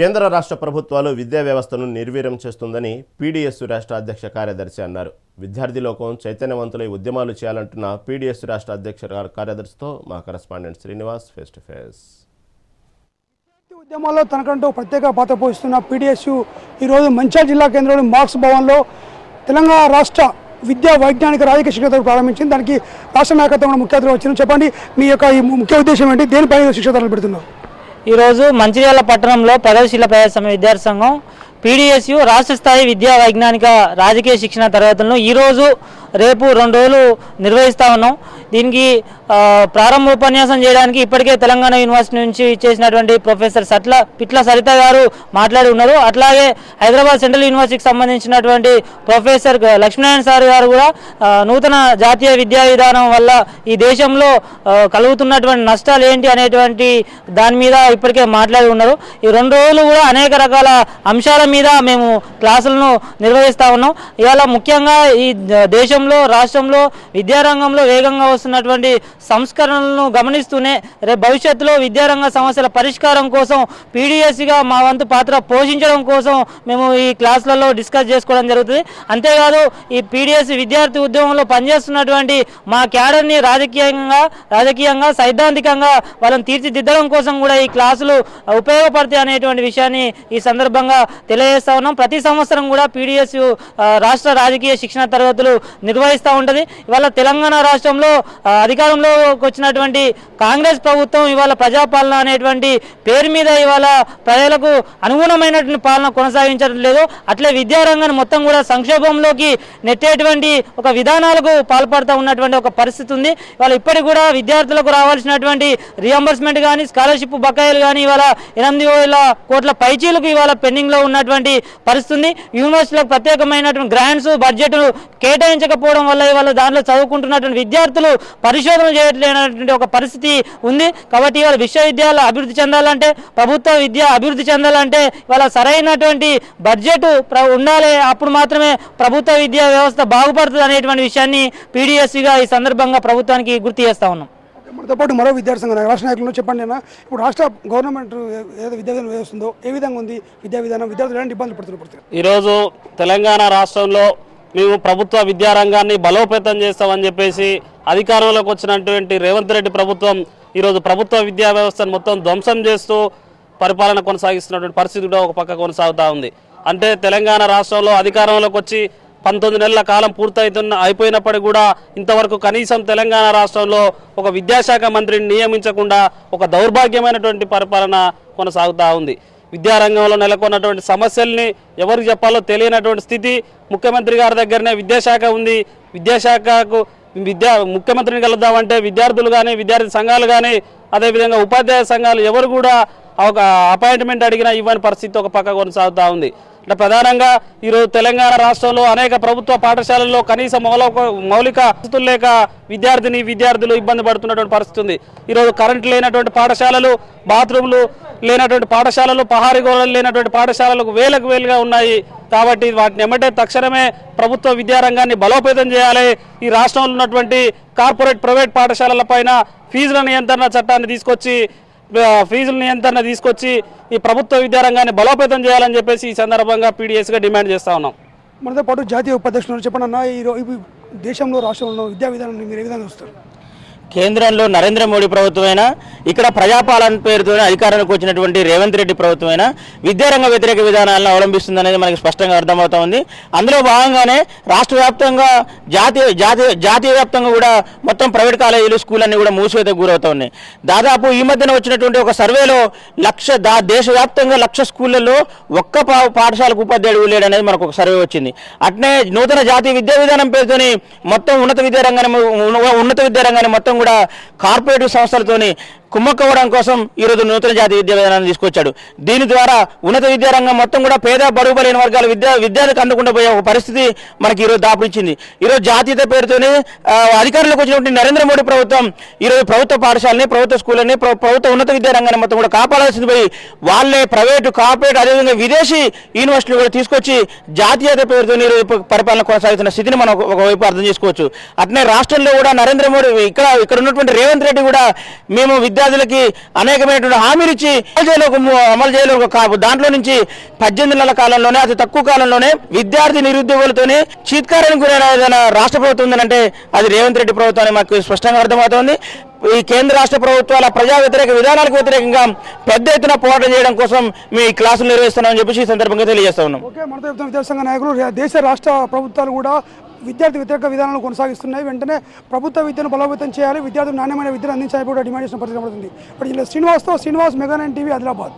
కేంద్ర రాష్ట్ర ప్రభుత్వాలు విద్యా వ్యవస్థను నిర్వీర్యం చేస్తుందని పీడీఎస్ రాష్ట్ర అధ్యక్ష కార్యదర్శి అన్నారు. విద్యార్థి లోకం చైతన్యవంతులై ఉద్యమాలు చేయాలంటున్న పీడీఎస్ రాష్ట్ర అధ్యక్ష కార్యదర్శితో మా correspondent Srinivas face to face. ఉద్యమాల్లో తనకంటూ ప్రత్యేక పాత్ర పోషిస్తున్న పీడిఎస్యు ఈరోజు మంచిర్యాల జిల్లా కేంద్రంలోని మార్క్స్ భవన్లో తెలంగాణ రాష్ట్ర విద్యా వైజ్ఞానిక రాజకీయ శిక్షణ ప్రారంభించింది. దానికి రాష్ట్ర నాయకత్వం కూడా ముఖ్య అతిథి వచ్చింది చెప్పండి. మీ యొక్క ఈ ముఖ్య ఉద్దేశం ఏంటి? దేనిపైన శిక్షణ పెడుతున్నారు? ఈరోజు మంచిర్యాల పట్టణంలో ప్రగతిశీల ప్రజాస్వామ్య విద్యార్థి సంఘం పీడిఎస్యు రాష్ట్ర స్థాయి విద్యా వైజ్ఞానిక రాజకీయ శిక్షణ తరగతులను ఈరోజు రేపు రెండు రోజులు నిర్వహిస్తా ఉన్నాం. దీనికి ప్రారంభ ఉపన్యాసం చేయడానికి ఇప్పటికే తెలంగాణ యూనివర్సిటీ నుంచి చేసినటువంటి ప్రొఫెసర్ సట్ల పిట్ల సరిత గారు మాట్లాడి ఉన్నారు. అట్లాగే హైదరాబాద్ సెంట్రల్ యూనివర్సిటీకి సంబంధించినటువంటి ప్రొఫెసర్ లక్ష్మీనారాయణ సార్ గారు కూడా నూతన జాతీయ విద్యా విధానం వల్ల ఈ దేశంలో కలుగుతున్నటువంటి నష్టాలు ఏంటి అనేటువంటి దాని మీద ఇప్పటికే మాట్లాడి ఉన్నారు. ఈ రెండు రోజులు కూడా అనేక రకాల అంశాల మీద మేము క్లాసులను నిర్వహిస్తా ఉన్నాం. ఇవాళ ముఖ్యంగా ఈ దేశంలో రాష్ట్రంలో విద్యారంగంలో వేగంగా వస్తున్నటువంటి సంస్కరణలను గమనిస్తూనే రేపు భవిష్యత్తులో విద్యారంగ సమస్యల పరిష్కారం కోసం పీడిఎస్సిగా మా వంతు పాత్ర పోషించడం కోసం మేము ఈ క్లాసులలో డిస్కస్ చేసుకోవడం జరుగుతుంది. అంతేకాదు ఈ పీడిఎస్ విద్యార్థి ఉద్యమంలో పనిచేస్తున్నటువంటి మా క్యాడర్ని రాజకీయంగా రాజకీయంగా సైద్ధాంతికంగా వాళ్ళని తీర్చిదిద్దడం కోసం కూడా ఈ క్లాసులు ఉపయోగపడతాయి అనేటువంటి విషయాన్ని ఈ సందర్భంగా తెలియజేస్తా ఉన్నాం. ప్రతి సంవత్సరం కూడా పీడిఎస్ రాష్ట్ర రాజకీయ శిక్షణ తరగతులు నిర్వహిస్తూ ఉంటుంది. ఇవాళ తెలంగాణ రాష్ట్రంలో అధికారంలోకి వచ్చినటువంటి కాంగ్రెస్ ప్రభుత్వం ఇవాళ ప్రజాపాలన అనేటువంటి పేరు మీద ఇవాళ ప్రజలకు అనుగుణమైనటువంటి పాలన కొనసాగించడం లేదు. అట్లే విద్యారంగాన్ని మొత్తం కూడా సంక్షోభంలోకి నెట్టేటువంటి ఒక విధానాలకు పాల్పడుతూ ఉన్నటువంటి ఒక పరిస్థితి ఉంది. ఇవాళ ఇప్పటికి కూడా విద్యార్థులకు రావాల్సినటువంటి రియంబర్స్మెంట్ కానీ స్కాలర్షిప్ బకాయిలు కానీ ఇవాళ ఎనిమిది వేల కోట్ల పైచీలకు ఇవాళ పెండింగ్లో ఉన్నటువంటి పరిస్థితి ఉంది. యూనివర్సిటీలకు ప్రత్యేకమైనటువంటి గ్రాంట్స్ బడ్జెట్ కేటాయించకపోవడం వల్ల ఇవాళ దాంట్లో చదువుకుంటున్నటువంటి విద్యార్థులు పరిశోధన చేయలేనటువంటి ఒక పరిస్థితి ఉంది. కాబట్టి ఇవాళ విశ్వవిద్యాలయాలు అభివృద్ధి చెందాలంటే ప్రభుత్వ విద్య అభివృద్ధి చెందాలంటే ఇవాళ సరైనటువంటి బడ్జెట్ ఉండాలి. అప్పుడు మాత్రమే ప్రభుత్వ విద్యా వ్యవస్థ బాగుపడుతుంది అనేటువంటి విషయాన్ని పీడిఎస్సిగా ఈ సందర్భంగా ప్రభుత్వానికి గుర్తు చేస్తా ఉన్నాం. మనతో పాటు మరో విద్యార్థి సంఘం రాష్ట్ర నాయకులను చెప్పండి అన్న. ఇప్పుడు రాష్ట్ర గవర్నమెంట్ ఏదైతే విద్యా విధానం వ్యవస్థ ఉందో ఏ విధంగా ఉంది విద్యా విధానం? విద్యార్థులు ఎలాంటి ఇబ్బందులు పడుతున్నారు ఈరోజు తెలంగాణ రాష్ట్రంలో మేము ప్రభుత్వ విద్యారంగాన్ని బలోపేతం చేస్తామని చెప్పేసి అధికారంలోకి వచ్చినటువంటి రేవంత్ రెడ్డి ప్రభుత్వం ఈరోజు ప్రభుత్వ విద్యా వ్యవస్థను మొత్తం ధ్వంసం చేస్తూ పరిపాలన కొనసాగిస్తున్నటువంటి పరిస్థితి కూడా ఒక పక్క కొనసాగుతూ ఉంది. అంటే తెలంగాణ రాష్ట్రంలో అధికారంలోకి వచ్చి పంతొమ్మిది నెలల కాలం పూర్తయితున్న అయిపోయినప్పటికీ కూడా ఇంతవరకు కనీసం తెలంగాణ రాష్ట్రంలో ఒక విద్యాశాఖ మంత్రిని నియమించకుండా ఒక దౌర్భాగ్యమైనటువంటి పరిపాలన కొనసాగుతూ ఉంది. విద్యారంగంలో నెలకొన్నటువంటి సమస్యల్ని ఎవరికి చెప్పాలో తెలియనటువంటి స్థితి ముఖ్యమంత్రి గారి దగ్గరనే విద్యాశాఖ ఉంది. విద్యాశాఖకు విద్యా ముఖ్యమంత్రిని కలుద్దామంటే విద్యార్థులు కానీ విద్యార్థి సంఘాలు కానీ అదేవిధంగా ఉపాధ్యాయ సంఘాలు ఎవరు కూడా ఒక అపాయింట్మెంట్ అడిగినా ఇవ్వని పరిస్థితి ఒక పక్క కొనసాగుతూ ఉంది. అంటే ప్రధానంగా ఈరోజు తెలంగాణ రాష్ట్రంలో అనేక ప్రభుత్వ పాఠశాలల్లో కనీస మౌలిక మౌలిక వసతులు లేక విద్యార్థిని విద్యార్థులు ఇబ్బంది పడుతున్నటువంటి పరిస్థితి ఉంది. ఈరోజు కరెంట్ లేనటువంటి పాఠశాలలు బాత్రూమ్లు లేనటువంటి పాఠశాలలు పహారీ గోడలు లేనటువంటి పాఠశాలలకు వేలకు వేలుగా ఉన్నాయి. కాబట్టి వాటిని ఎమ్మటే తక్షణమే ప్రభుత్వ విద్యారంగాన్ని బలోపేతం చేయాలి. ఈ రాష్ట్రంలో ఉన్నటువంటి కార్పొరేట్ ప్రైవేట్ పాఠశాలల పైన ఫీజుల నియంత్రణ చట్టాన్ని తీసుకొచ్చి ఫీజుల నియంత్రణ తీసుకొచ్చి ఈ ప్రభుత్వ విద్యారంగాన్ని బలోపేతం చేయాలని చెప్పేసి ఈ సందర్భంగా పీడిఎస్గా డిమాండ్ చేస్తా ఉన్నాం. మనతో పాటు జాతీయ ఉపాధ్యక్షులు చెప్పండి అన్న ఈ దేశంలో రాష్ట్రంలో విద్యా విధానాన్ని మీరు ఏ విధంగా చూస్తారు? కేంద్రంలో నరేంద్ర మోడీ ప్రభుత్వమైనా ఇక్కడ ప్రజాపాలన పేరుతోనే అధికారానికి వచ్చినటువంటి రేవంత్ రెడ్డి ప్రభుత్వమైనా విద్యారంగ వ్యతిరేక విధానాలను అవలంబిస్తుందనేది మనకి స్పష్టంగా అర్థమవుతోంది. అందులో భాగంగానే రాష్ట్ర వ్యాప్తంగా జాతీయ జాతీయ జాతీయ వ్యాప్తంగా కూడా మొత్తం ప్రైవేట్ కాలేజీలు స్కూల్ అన్ని కూడా మూసివేతకు గురవుతోంది. దాదాపు ఈ మధ్యన వచ్చినటువంటి ఒక సర్వేలో లక్ష దా దేశవ్యాప్తంగా లక్ష స్కూళ్ళల్లో ఒక్క పా- పాఠశాలకు ఉపాధ్యాయుడు లేడు అనేది మనకు ఒక సర్వే వచ్చింది. అట్నే నూతన జాతీయ విద్యా విధానం పేరుతోని మొత్తం ఉన్నత విద్యారంగాన్ని ఉన్నత విద్యారంగాన్ని మొత్తం కూడా కార్పొరేటివ్ సంస్థలతోని కుమ్మక్కవడం కోసం ఈరోజు నూతన జాతీయ విద్యా విధానాన్ని తీసుకొచ్చాడు. దీని ద్వారా ఉన్నత విద్యారంగం మొత్తం కూడా పేద బడుగు బలైన వర్గాల విద్యా విద్యార్థికి అందకుండా పోయే ఒక పరిస్థితి మనకి ఈరోజు దాపునిచ్చింది. ఈరోజు జాతీయత పేరుతోనే అధికారంలోకి వచ్చినటువంటి నరేంద్ర మోడీ ప్రభుత్వం ఈరోజు ప్రభుత్వ పాఠశాలని ప్రభుత్వ స్కూళ్ళని ప్రభుత్వ ఉన్నత విద్యారంగాన్ని మొత్తం కూడా కాపాడాల్సింది పోయి వాళ్ళే ప్రైవేటు కార్పొరేట్ అదేవిధంగా విదేశీ యూనివర్సిటీలు కూడా తీసుకొచ్చి జాతీయత పేరుతో ఈరోజు పరిపాలన కొనసాగుతున్న స్థితిని మనం ఒక- ఒకవైపు అర్థం చేసుకోవచ్చు. అట్నే రాష్ట్రంలో కూడా నరేంద్ర మోడీ ఇక్కడ ఇక్కడ ఉన్నటువంటి రేవంత్ రెడ్డి కూడా మేము విద్య విద్యార్థులకి అనేకమైనటువంటి హామీలు ఇచ్చి అమలు చేయలేక అమలు చేయలేక కా- దాంట్లో నుంచి పద్దెనిమిది నెలల కాలంలోనే అతి తక్కువ కాలంలోనే విద్యార్థి నిరుద్యోగులతోనే చీత్కారానికి గురైన ఏదైనా రాష్ట్ర ప్రభుత్వం ఉందంటే అది రేవంత్ రెడ్డి ప్రభుత్వం అని మాకు స్పష్టంగా అర్థమవుతోంది. ఈ కేంద్ర రాష్ట్ర ప్రభుత్వాల ప్రజా వ్యతిరేక విధానాలకు వ్యతిరేకంగా పెద్ద ఎత్తున పోరాటం చేయడం కోసం మీ క్లాసులు నిర్వహిస్తున్నామని చెప్పేసి ఈ సందర్భంగా తెలియజేస్తా ఉన్నాం. ఓకే మనతో విద్యాసంఘ నాయకులు దేశ రాష్ట్ర ప్రభుత్వాలు కూడా విద్యార్థి వ్యతిరేక విధానాలు కొనసాగిస్తున్నాయి. వెంటనే ప్రభుత్వ విద్యను బలోపేతం చేయాలి. విద్యార్థులు నాణ్యమైన విద్యను అందించాలని కూడా డిమాండ్ చేసిన పరిస్థితి పడుతుంది ఇప్పుడు ఇలా శ్రీనివాస్తో Srinivas mega nine TV Adilabad.